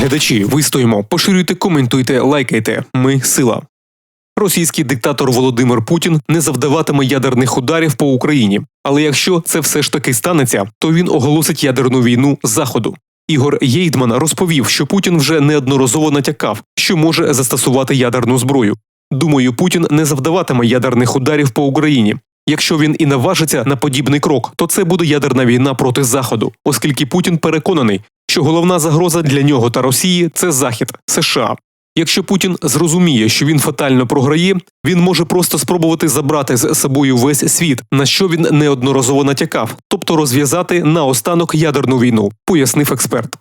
Глядачі, вистоїмо, поширюйте, коментуйте, лайкайте. Ми сила. Російський диктатор Володимир Путін не завдаватиме ядерних ударів по Україні. Але якщо це все ж таки станеться, то він оголосить ядерну війну заходу. Ігор Єйдман розповів, що Путін вже неодноразово натякав, що може застосувати ядерну зброю. Думаю, Путін не завдаватиме ядерних ударів по Україні. Якщо він і наважиться на подібний крок, то це буде ядерна війна проти Заходу, оскільки Путін переконаний, що головна загроза для нього та Росії це Захід, США. Якщо Путін зрозуміє, що він фатально програє, він може просто спробувати забрати з собою весь світ, на що він неодноразово натякав, тобто розв'язати наостанок ядерну війну, пояснив експерт.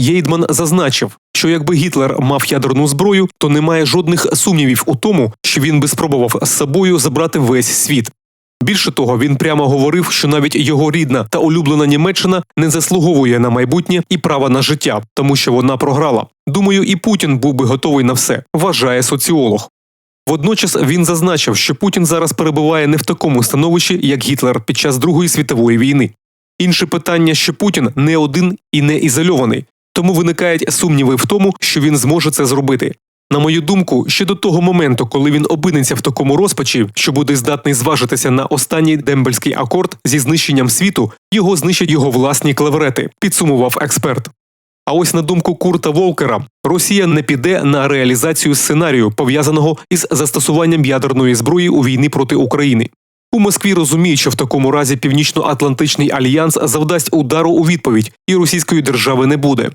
Єйдман зазначив, що якби Гітлер мав ядерну зброю, то немає жодних сумнівів у тому, що він би спробував з собою забрати весь світ. Більше того, він прямо говорив, що навіть його рідна та улюблена Німеччина не заслуговує на майбутнє і права на життя, тому що вона програла. Думаю, і Путін був би готовий на все, вважає соціолог. Водночас він зазначив, що Путін зараз перебуває не в такому становищі, як Гітлер під час Другої світової війни. Інше питання, що Путін не один і не ізольований, тому виникають сумніви в тому, що він зможе це зробити. На мою думку, ще до того моменту, коли він опиниться в такому розпачі, що буде здатний зважитися на останній дембельський акорд зі знищенням світу, його знищать його власні клеверети, підсумував експерт. А ось на думку Курта Волкера, Росія не піде на реалізацію сценарію, пов'язаного із застосуванням ядерної зброї у війні проти України. У Москві розуміють, що в такому разі Північно-Атлантичний альянс завдасть удару у відповідь, і російської держави не буде.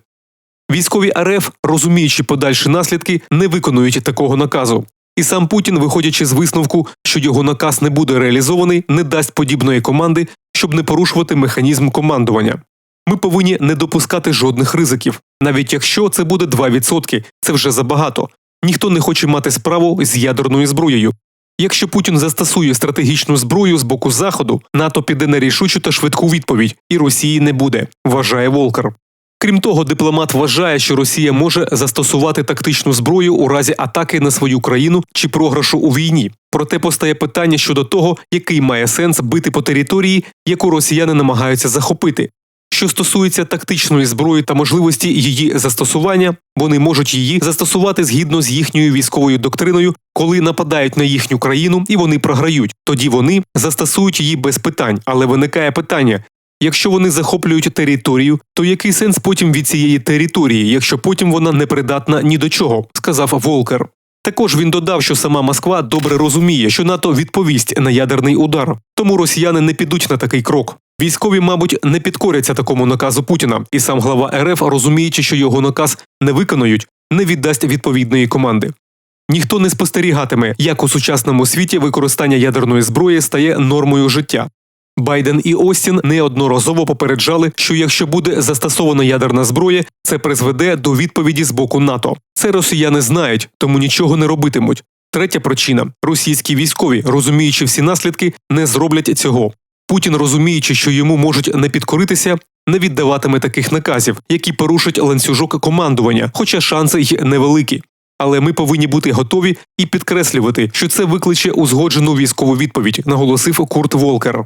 Військові РФ, розуміючи подальші наслідки, не виконують такого наказу. І сам Путін, виходячи з висновку, що його наказ не буде реалізований, не дасть подібної команди, щоб не порушувати механізм командування. Ми повинні не допускати жодних ризиків, навіть якщо це буде 2%, це вже забагато. Ніхто не хоче мати справу з ядерною зброєю. Якщо Путін застосує стратегічну зброю з боку Заходу, НАТО піде на рішучу та швидку відповідь, і Росії не буде, вважає Волкер. Крім того, дипломат вважає, що Росія може застосувати тактичну зброю у разі атаки на свою країну чи програшу у війні. Проте постає питання щодо того, який має сенс бити по території, яку росіяни намагаються захопити. Що стосується тактичної зброї та можливості її застосування, вони можуть її застосувати згідно з їхньою військовою доктриною, коли нападають на їхню країну і вони програють. Тоді вони застосують її без питань, але виникає питання. Якщо вони захоплюють територію, то який сенс потім від цієї території, якщо потім вона не придатна ні до чого, сказав Волкер. Також він додав, що сама Москва добре розуміє, що НАТО відповість на ядерний удар, тому росіяни не підуть на такий крок. Військові, мабуть, не підкоряться такому наказу Путіна, і сам глава РФ, розуміючи, що його наказ не виконують, не віддасть відповідної команди. Ніхто не спостерігатиме, як у сучасному світі використання ядерної зброї стає нормою життя. Байден і Остін неодноразово попереджали, що якщо буде застосована ядерна зброя, це призведе до відповіді з боку НАТО. Це росіяни знають, тому нічого не робитимуть. Третя причина російські військові, розуміючи всі наслідки, не зроблять цього. Путін, розуміючи, що йому можуть не підкоритися, не віддаватиме таких наказів, які порушать ланцюжок командування, хоча шанси й невеликі. Але ми повинні бути готові і підкреслювати, що це викличе узгоджену військову відповідь, наголосив Курт Волкер.